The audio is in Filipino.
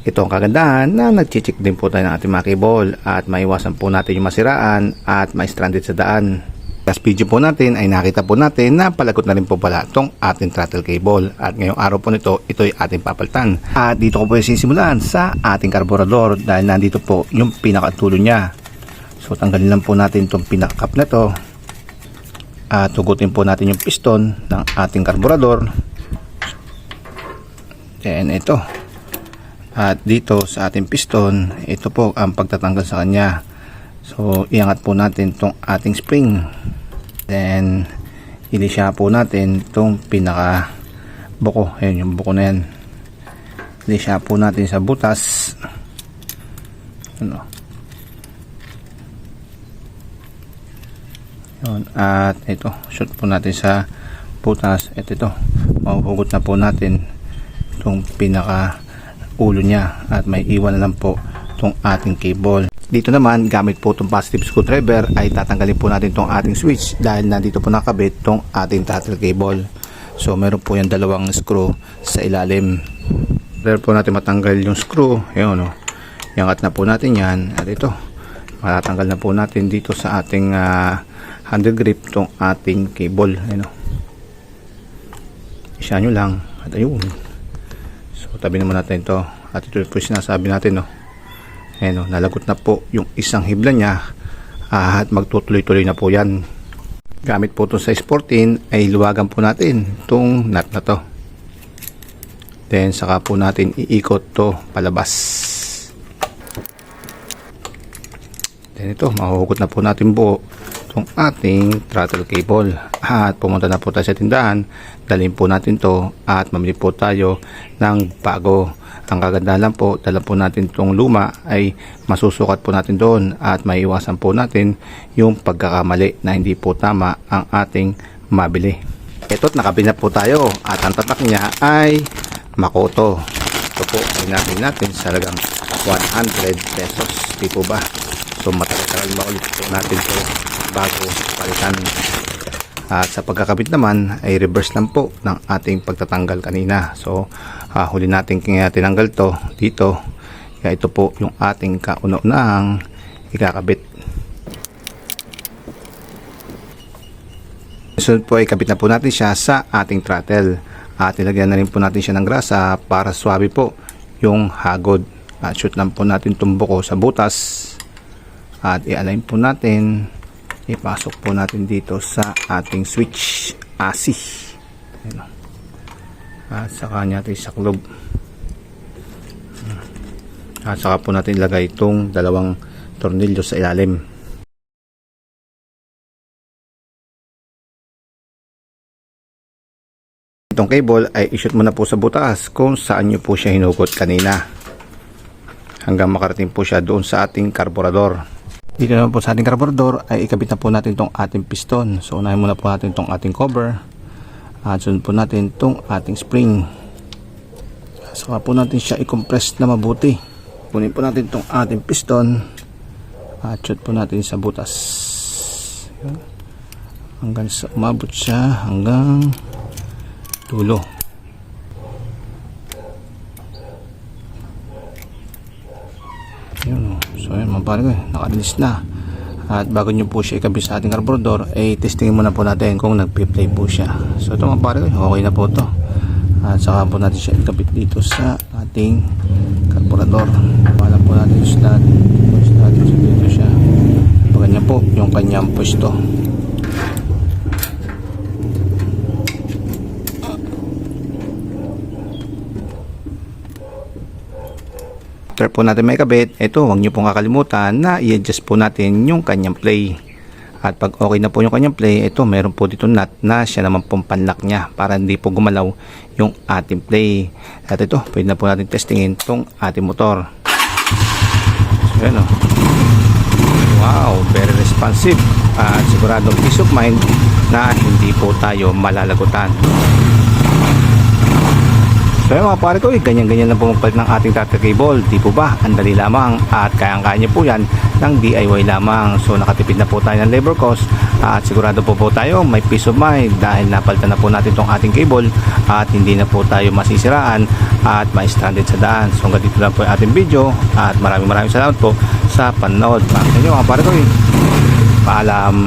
Ito ang kagandahan na nag-check din po tayo ng ating mga cable at maiwasan po natin yung masiraan at ma-stranded sa daan. Last video po natin ay nakita po natin na palagot na rin po pala itong ating throttle cable at ngayong araw po nito ito ay ating papalitan. At dito ko po sisimulan sa ating karburador dahil nandito po yung pinakatulo niya. So tanggalin lang po natin itong pinakap na to at tugutin po natin yung piston ng ating karburador. Then ito at dito sa ating piston, ito po ang pagtatanggal sa kanya. So, iangat po natin itong ating spring. Then, ilisya po natin itong pinaka buko. Ayan yung buko na yan. Ilisya po natin sa butas. Ano? Yun. At ito, shoot po natin sa butas. At ito, mahuhugot na po natin itong pinaka ulo niya at may iwan na lang po itong ating cable. Dito naman, gamit po itong positive screwdriver ay tatanggalin po natin itong ating switch dahil nandito po nakabit itong ating throttle cable. So meron po yung dalawang screw sa ilalim. Dahil po natin matanggal yung screw, yun o. Iangat na po natin yan. At ito, matatanggal na po natin dito sa ating ah, handle grip itong ating cable. Ayun o. Isa nyo lang. At ayun. So tabi naman natin ito. At ito po sinasabi natin no. Ayan o, nalagot na po yung isang hibla niya. At magtutuloy-tuloy na po yan. Gamit po itong size 14 ay luwagan po natin itong nut na to. Then saka po natin iikot to palabas. Then ito, mahuhugot na po natin buo itong ating throttle cable. At pumunta na po tayo sa tindahan. Dalhin po natin to at mamili po tayo ng bago. Ang kagandahan lang po, dala po natin itong luma ay masusukat po natin doon at maiiwasan po natin yung pagkakamali na hindi po tama ang ating mabili. Ito't nakabili na po tayo at ang tatak niya ay Makoto. Ito po ay natin sa halagang 100 pesos. Di po ba? So matagal-tagal makulit po natin ito bago palitan. At sa pagkakabit naman ay reverse lang po ng ating pagtatanggal kanina. So ah, huli natin kaya tinanggal to dito. Kaya ito po yung ating kauna-unahang ikakabit. Sunod po ay kabit na po natin siya sa ating throttle. At ilagyan na rin po natin siya ng grasa para swabe po yung hagod. At shoot lang po natin tumbo ko sa butas. At i-align po natin. Ipasok po natin dito sa ating switch ASI. Ayan. At saka natin sa club. At saka po natin ilagay itong dalawang tornilyo sa ilalim. Itong cable ay ishoot mo na po sa butas kung saan nyo po siya hinugot kanina. Hanggang makarating po siya doon sa ating karburador. Dito naman po sa ating karburador ay ikabit na po natin itong ating piston. So unahin muna po natin itong ating cover. At sunod po natin itong ating spring. Saka po natin siya i-compress na mabuti. Kunin po natin itong ating piston. At shoot po natin sa butas. Hanggang sa umabot siya hanggang dulo. Yun, oh. so yun mga pare ko, nakalinis na. At bago nyo po siya ikabit sa ating carburetor, eh testingin muna po natin kung nagpi-play po siya. So ito mga pare okay na po to. At saka po natin siya ikabit dito sa ating carburetor. Wala po natin yung slot. Slot, so dito siya. Pag ganyan po, yung kanyang pwesto. After po natin may kabit, ito huwag nyo pong kakalimutan na i-adjust po natin yung kanyang play. At pag okay na po yung kanyang play, ito meron po dito nut na siya naman pong panlock niya para hindi po gumalaw yung ating play. At ito, pwede na po natin testingin itong ating motor. So yan o. Wow, very responsive. At siguradong peace of mind na hindi po tayo malalagutan. So mga pare ko, eh, ganyan-ganyan lang po magpalit ng ating tata cable. Di po ba? Ang dali lamang at kayang-kaya nyo po yan ng DIY lamang. So nakatipid na po tayo ng labor cost at sigurado po po tayo may peace of mind dahil napalitan na po natin tong ating cable at hindi na po tayo masisiraan at ma-stranded sa daan. So hanggang dito lang po yung ating video at maraming maraming salamat po sa panood. Sa inyo mga pare ko eh. Paalam.